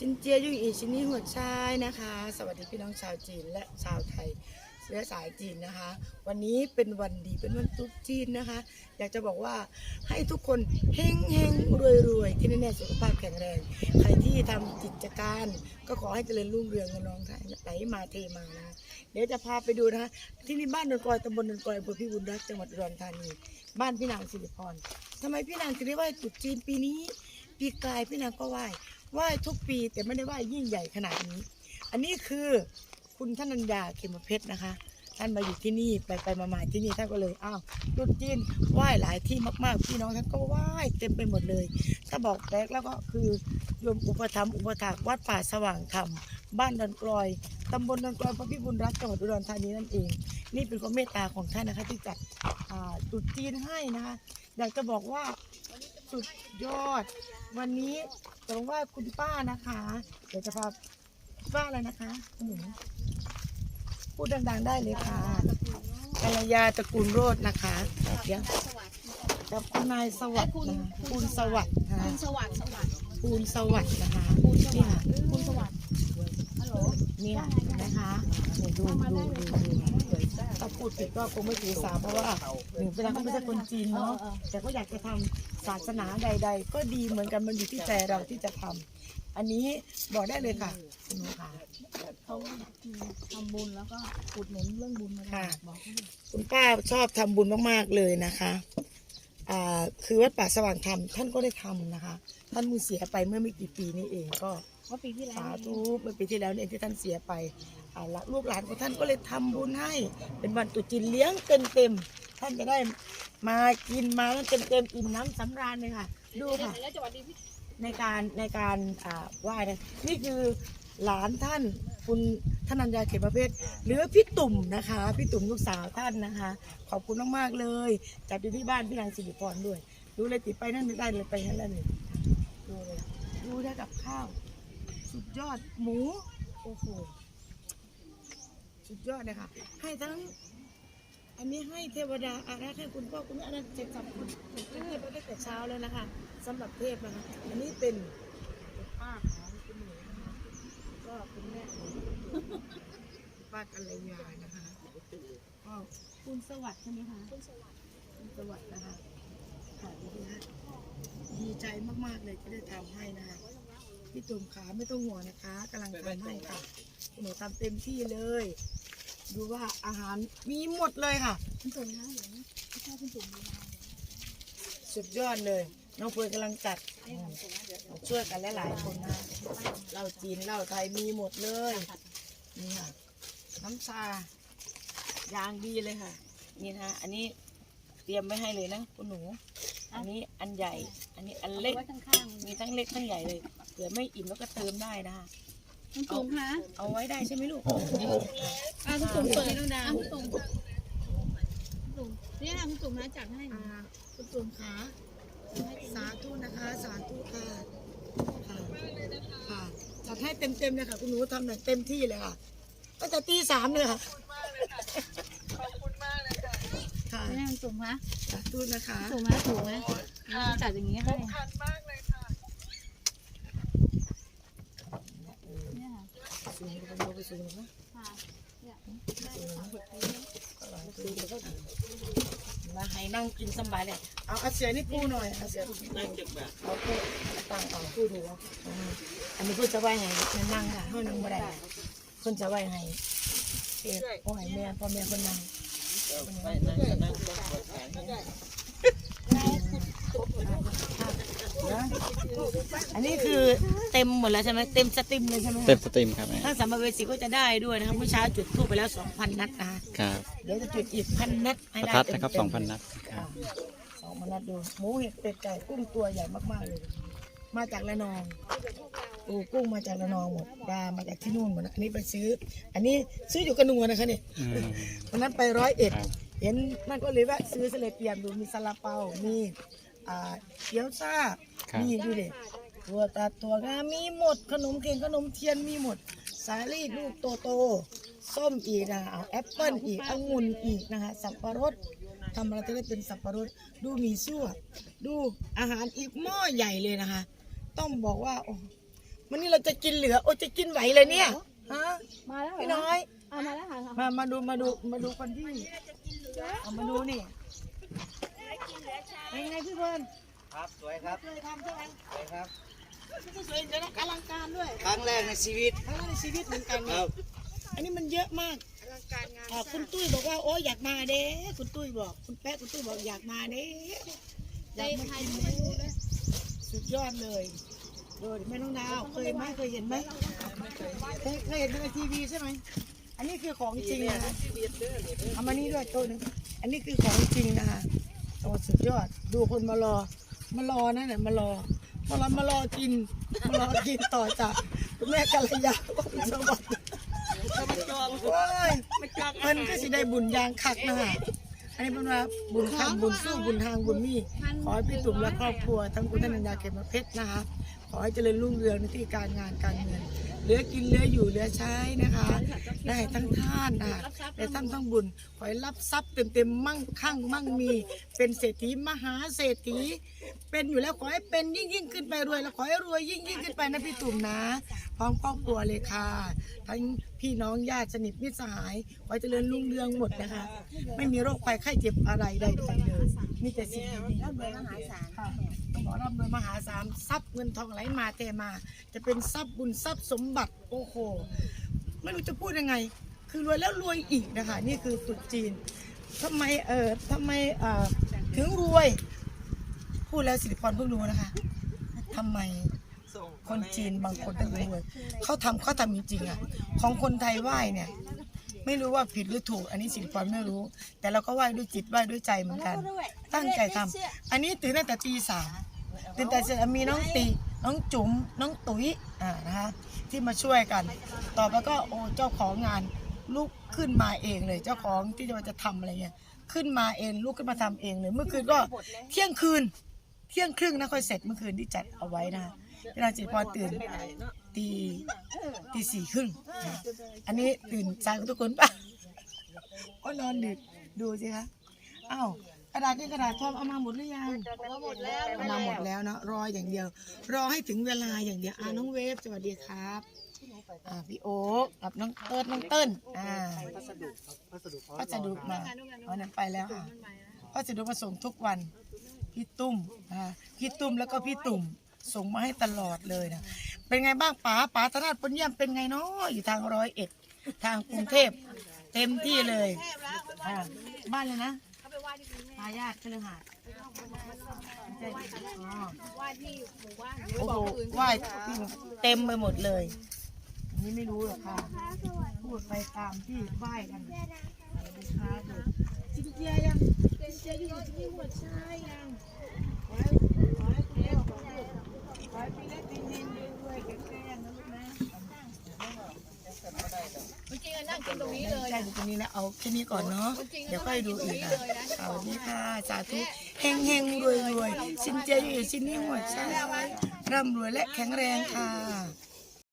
ซินเจียยุ่ยอีชินี่หัวชายนะคะ สวัสดีพี่น้องชาวจีนและชาวไทยเชื้อสายจีนนะคะ วันนี้เป็นวันดีเป็นวันตุ๊กจีนนะคะ อยากจะบอกว่าให้ทุกคนเฮงเฮงรวยรวยที่แน่ๆสุขภาพแข็งแรง ใครที่ทำกิจการ ก็ขอให้เจริญรุ่งเรืองกันน้องค่ะไหลมาเทมานะเดี๋ยวจะพาไปดูนะคะ ที่นี่บ้านดอนกอยตำบลดอนกอยอำเภอพิบูลรักจังหวัดอุดรธานีบ้านพี่นางสิริพรทำไมพี่นางถึงได้ไหว้ตรุษจีนปีนี้ ปีกลายพี่นางก็ไหว้ ไหว้ทุกปีแต่ไม่ได้ไหว้ยิ่งใหญ่ขนาดนี้ อันนี้คือคุณท่านัญญาเขมเพชรนะคะ ท่านมาอยู่ที่นี่ไปไปมามาที่นี่ท่านก็เลยอ้าวรุษจีนไหว้หลายที่มากๆพี่น้องท่านก็ไหว้เต็มไปหมดเลย ถ้าบอกแรกแล้วก็คือโยมอุปถัมอุปถากวัดป่าสว่างธรรมบ้านดอนกลอยตำบลดอนกลอยพระพิบูลรักษ์จังหวัดอุดรธานีนั่นเอง นี่เป็นความเมตตาของท่านนะคะที่จัดอ่าตรุษจีนให้นะคะอยากจะบอกว่าสุดยอด วันนี้ จะบอกว่าคุณป้านะคะ เดี๋ยวจะพาป้าอะไรนะคะหนูพูดดังๆได้เลยค่ะกัลยาตระกูลโรจน์นะคะเดี๋ยวกับคุณนายสวัสดิ์นะคะคุณสวัสดิ์นะคะคุณสวัสดิ์สวัสดิ์คุณสวัสดิ์นะคะคุณสวัสดิ์คุณสวัสดิ์ฮัลโหลนี่ค่ะเห็นะคะ ดูดูดูดูถ้าพูดผิดก็คงไม่ถือสาเพราะว่าหนึ่งเวลาเขาไม่ใช่คนจีนเนาะแต่ก็อยากจะทำศาสนาใด ๆ ก็ดีเหมือนกันมันอยู่ที่ใจเราที่จะทำอันนี้บอกได้เลยค่ะคุณหนูค่ะเขาทำบุญแล้วก็อุดหนุนเรื่องบุญมาค่ะบอกเขาดิคุณป้าชอบทำบุญมากๆเลยนะคะอ่าคือวัดป่าสว่างธรรมท่านก็ได้ทำนะคะ ท่านมือเสียไปเมื่อไม่กี่ปีนี้เองก็ว่าปีที่แล้วสานี่ธุเมื่อปีที่แล้วเนี่ยที่ท่านเสียไป อ่าละลูกหลานของท่านก็เลยทำบุญให้ เป็นวันตรุษจีนเลี้ยงเต็มเต็มท่านจะได้มากินมาแล้วเต็มเต็มอิ่มน้ำสำราญเลยค่ะ ดูค่ะในการในการอ่าไหว้นะนี่คือหลานท่านคุณท่านัญญาเขมประเภทหรือพี่ตุ่มนะคะ พี่ตุ่มลูกสาวท่านนะคะ ขอบคุณมากๆเลย จัดอยู่ที่บ้านพี่นางสิริพรด้วย ดูเลยติดไปนั่นได้เลยไปนั่นเลยดูเลยดูได้กับข้าว สุดยอดหมู โอ้โห สุดยอดเลยค่ะ ให้ทั้ง อันนี้ให้เทวดาอารักษ์ให้คุณพ่อคุณแม่อันนั้นเจ็ดสับคุณเทพไปตั้งแต่เช้าแล้วนะคะสำหรับเทพนะคะ อันนี้เป็นป้าของคุณหนูนะคะก็คุณแม่ของป้ากัลยานะคะก็คุณสวัสดิ์ใช่ไหมคะคุณสวัสดิ์คุณสวัสดิ์นะคะค่ะดีนะดีใจมากๆเลยที่ได้ทำให้นะคะพี่ตุ่มขาไม่ต้องห่วงนะคะกำลังทำให้ค่ะหนูทำเต็มที่เลย ดูว่าอาหารมีหมดเลยค่ะคุณตุ่มนะเดี๋ยวนะพี่ชายคุณตุ่มดูมาสุดยอดเลย น้องเฟิร์นกำลังจัดอืมช่วยกันหลายๆคนนะเหล้าจีนเหล้าไทยมีหมดเลยนี่ค่ะน้ำชายางดีเลยค่ะ นี่นะอันนี้เตรียมไว้ให้เลยนะคุณหนู อันนี้อันใหญ่ อันนี้อันเอาเล็กไว้ข้างๆมีทั้งเล็กทั้งใหญ่เลยเผื่อไม่อิ่มแล้วก็เติมได้นะคะ คุณตุ่มคะเอาไว้ได้ใช่ไหมลูกอ่าคุณตุ่มเปิดน้องดาวคุณตุ่มคุณตุ่มนี่นะคุณตุ่มนะจัดให้อ่าคุณตุ่มขาสาธุนะคะ สาธุค่ะค่ะค่ะจัดให้เต็มๆเลยค่ะคุณหนูทำแบบเต็มที่เลยค่ะตั้งแต่ตีสามเลยค่ะค่ะนี่นะคุณตุ่มคะสาธุนะคะถูกไหมถูกไหมจัดอย่างนี้ให้เนี่ยค่ะ สูงไปดูไปสูงนะค่ะเนี่ยมาให้นั่งกินสบายเลย เอาเอาเสียนี่ปูหน่อยเอาเสียนั่งเก็บแบบเอาปูตั้งเอาปูดูว่าอืมอันนี้เพื่อจะไหวให้นั่งค่ะเท่านั่งบ่ได้เพื่อจะไหวให้เอ๊ะโอ้ยแม่พ่อแม่คนนั่งนะอันนี้คือเต็มหมดแล้วใช่ไหมเต็มสตรีมเลยใช่ไหมเต็มสตรีมครับแม่ถ้าสัมภเวสีก็จะได้ด้วยนะครับเมื่อเช้าจุดทูบไปแล้ว2,000นัดนะคะครับเดี๋ยวจะจุดอีกพันนัดให้ประได้ทัดเต็มนะครับๆสองพันนัดคค่ะรับ สองพันนัดดูหมูเห็ดเป็ดไก่กุ้งตัวใหญ่มากๆเลย มาจากระนองโอ้กุ้งมาจากระนองหมดปลามาจากที่นู่นหมดนะอันนี้ไปซื้อ อันนี้ซื้ออยู่กระนวลนะคะเนี่ย อืม วันนั้นไปร้อยเอ็ด ครับ เห็นนั่นก็เลยแวะซื้อเสลดเตรียมดูมีซาลาเปา มีอ่าเกี๊ยวซ่า ครับ มีดูดิตัวตาตัวงามีหมดขนมเข่งขนมเทียนมีหมด สาลี่ลูกโตโตๆส้มอีกนะเอาแอปเปิ้ลอีกองุ่นอีกนะคะสับปะรดทำอะไรจะได้เป็นสับปะรดดูหมีซั่วดูอาหารอีกหม้อใหญ่เลยนะคะ ต้องบอกว่าโอ้วันนี้เราจะกินเหลือโอ้จะกินไหวเลยเนี่ยฮะมาแล้วเหรพี่น้อย เอามาแล้วค่ะมา มาดู มาดู มาดูคนที่เอามาดูนี่เป็นไงพี่เบิร์น ครับ สวยครับเคยทำใช่ไหมสวยครับสวยๆแต่ละอลังการด้วยครั้งแรกในชีวิตครั้งแรกในชีวิตเหมือนกันคเนี่ยรับอันนี้มันเยอะมากอลังการงานคุณตุ้ยบอกว่าโอ้อยากมาเด้คุณตุ้ยบอก คุณแป๊ะคุณตุ้ยบอกอยากมาเด้อยากมากินเด้สุดยอดเลยดูดิแม่น้องดาวเคยไหมเคยเห็นไหมเคยเคยเห็นในทีวีใช่ไหมอันนี้คือของจริงนะเอามานี่ด้วยตัวหนึงอันนี้คือของจริงนะคะโอ้สุดยอดดูคนมารอ มารอนั่นแหละมารอมารอมารอกินมารอกินต่อจากคุณแม่กัลยาสวัสดิ์ว้ายเพิ่นก็สิได้บุญยางคักนะฮะอันนี้เป็นว่าบุญทางบุญสู้บุญทางบุญนี่ขอให้พี่ตุ่มและครอบครัวทั้งคุณธนัญญาเขมเพชรนะคะขอให้เจริญรุ่งเรืองในที่การงานการเงิน เหลือกินเหลืออยู่เหลือใช้นะคะได้ทั้งท่านนะคะได้ทั้งทั้งบุญขอให้รับทรัพย์เต็มเต็มๆมั่งคั่งมั่งมี เป็นเศรษฐีมหาเศรษฐี เป็นอยู่แล้วขอให้เป็นยิ่งยิ่งขึ้นไปรวยแล้วขอให้รวยยิ่งยิ่งขึ้นไปนะพี่ตุ่มนะ พร้อมครอบครัวเลยค่ะทั้ง พี่น้องญาติสนิทมิตรสหายขอให้เจริญรุ่งเรืองหมดนะคะ ไม่มีโรคภัยไข้เจ็บอะไรใดๆเลยมีแต่สิ่งดีๆ ร่ำรวยมหาศาลค่ะต้องบอกร่ำรวยมหาศาลทรัพย์เงินทองไหลมาเทมา จะเป็นทรัพย์บุญทรัพย์สมบัติโอ้โหไม่รู้จะพูดยังไง คือรวยแล้วรวยอีกนะคะ นี่คือตรุษจีนทำไมเอ่อทำไมเอ่อถึงรวย พูดแล้วสิริพรเพิ่งรู้นะคะทำไม คนจีนบางคนถึงรวยเขาทำเขาทำจริงๆอะของคนไทยไหว้เนี่ย ไม่รู้ว่าผิดหรือถูก อันนี้สิริพรไม่รู้ แต่เราก็ไหว้ด้วยจิตไหว้ด้วยใจเหมือนกัน ตั้งใจทำอันนี้ตื่นตั้งแต่ตีสามตื่นแต่เสร็จมีน้องตีน้องจุ๋มน้องตุ๋ยอ่านะคะที่มาช่วยกัน ต่อไปก็โอ้เจ้าของงานลุกขึ้นมาเองเลย เจ้าของที่จะมาจะทำอะไรเงี้ยขึ้นมาเองลุกขึ้นมาทำเองเลยเมื่อคืนก็เที่ยงคืน เที่ยงครึ่งนะค่อยเสร็จเมื่อคืนที่จัดเอาไว้นะคะ เวลาจิตพอตื่นตีตีสี่ครึ่งอะอันนี้ตื่นสายกับทุกคนปะก็นอนดึกดูสิคะอ้าวกระดาษนี่กระดาษทอมเอามาหมดหรือยังมาหมดแล้วเอามาหมดแล้วเนาะรออย่างเดียว รอให้ถึงเวลาอย่างเดียวอ่าน้องเวฟสวัสดีครับอ่าพี่โอ๊คกับน้องเติ้ลน้องเติ้ลอ่าพัสดุครับพัสดุพร้อมพัสดุมาวันนั้นไปแล้วค่ะพัสดุมาส่งทุกวันพี่ตุ้มอ่าพี่ตุ้มแล้วก็พี่ตุ่ม ส่งมาให้ตลอดเลยนะ เป็นไงบ้างป๋าป๋าธนาถปนเยี่ยมเป็นไงเนาะอยู่ทางร้อยเอ็ดทางกรุงเทพเต็มที่เลยอ่าบ้านเลยนะเขาไปไหว้ที่กรุงเทพายาทเครือหาดไม่ใช่อ๋อไหว้ที่หมู่บ้าโอ้โหไหว้เต็มไปหมดเลย อันนี้ไม่รู้หรอกค่ะ พูดไปตามที่ไหว้กันจินเจียยังจินเจียอยู่ที่หัวชายยัง นินด้วยๆแข็งแรงนะลูกนะจริงๆนั่งกินตรงนี้เลยใช่ตรงนี้นะเอาแค่นี้ก่อนเนาะเดี๋ยวค่อยดูอีกค่ะสวัสดีค่ะสาธุเฮงเฮงรวยรวยๆสินเจียอยู่สินนี้หัวชายร่ำรวยและแข็งแรงค่ะ